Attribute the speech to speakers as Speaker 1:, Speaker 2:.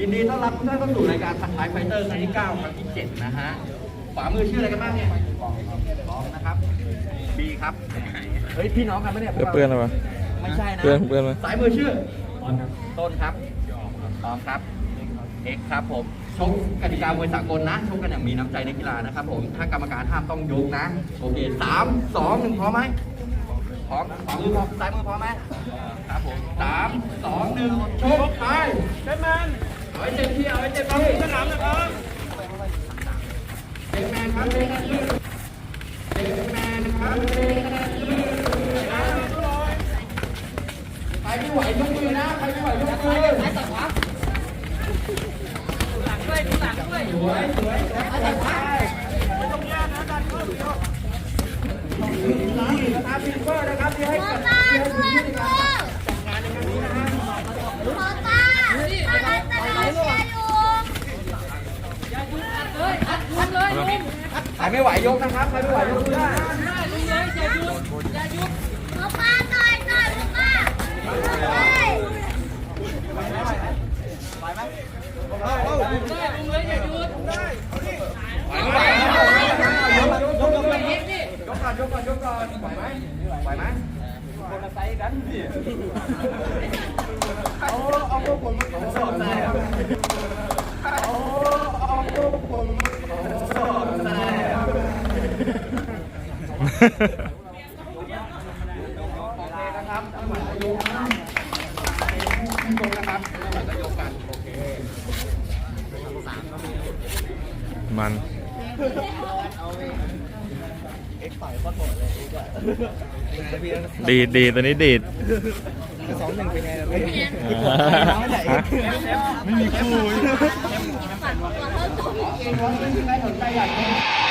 Speaker 1: ยินดีต้อนรับทุกท่านเข้าสู่รายการทักทายไฟเตอร์ครั้งที่9ครั้งที่7นะฮะขวามือชื่ออะไรกันบ้างเนี่ยบองนะครับบีครับเฮ้ยพี่น้องกันปะเนี่ยพวก
Speaker 2: เพื่อนๆอะไรวะ
Speaker 1: ไม่ใช่นะ
Speaker 2: เพื่อนเพื่อนไหม
Speaker 1: สายมือชื่อต้นครับตอมครับเอกครับผมชกกติกามวยสากลนะชกกันอย่างมีน้ำใจในกีฬานะครับผมถ้ากรรมการห้ามต้องยกนะโอเคสามสองหนึ่งพร้อมไหมพร้อมขวามือพร้อมซ้ายมือพร้อมไหมครับผมสามสองหนึ่งชกไปเต็มแมน ไว้เต็มที่เอาไว้เต็มที่สนามนะครับเต็มแมนครับเต็มแมนเต็มแมนครับเต็มแมนใครไม่ไหวยกมือนะใครไม่ไหวยกมือซ้ายต่อขวาหลังด้วยหลังด้วยสวยสวยซ้ายต่อขวาตรงนี้นะดันเข้าเดียวนะครับฟิเฟอร์นะครับที่ให้
Speaker 3: โค
Speaker 1: กับ
Speaker 3: ต้าเพื่อนกูโคต้าอะไรตลอดเชียร์อยู่
Speaker 1: ใครไม่ไหวยกนะครับใครไม่ไหวยกได้
Speaker 3: โคต้าหน่อยหน่อยโคต้าเฮ้ย
Speaker 1: ไหวไหมยกยกยกยกยกยกก่อนยกก่อนยกก่อนไหวไหมไหวไหมคนละไซส์กันพี่เอาเอาพวกผมมาสอบได้ครับเอาเอาพวกผมมาสอบได้ครับโอเคนะครับทั้งห มดยกนะครับยกนะครับทั้งหมดก็ยกกันโอเค
Speaker 2: มันดีดดีดตัวนี้ดีดสองหนึ่งเป็นไงไม่มีคู่
Speaker 1: ใครสนใจอยาก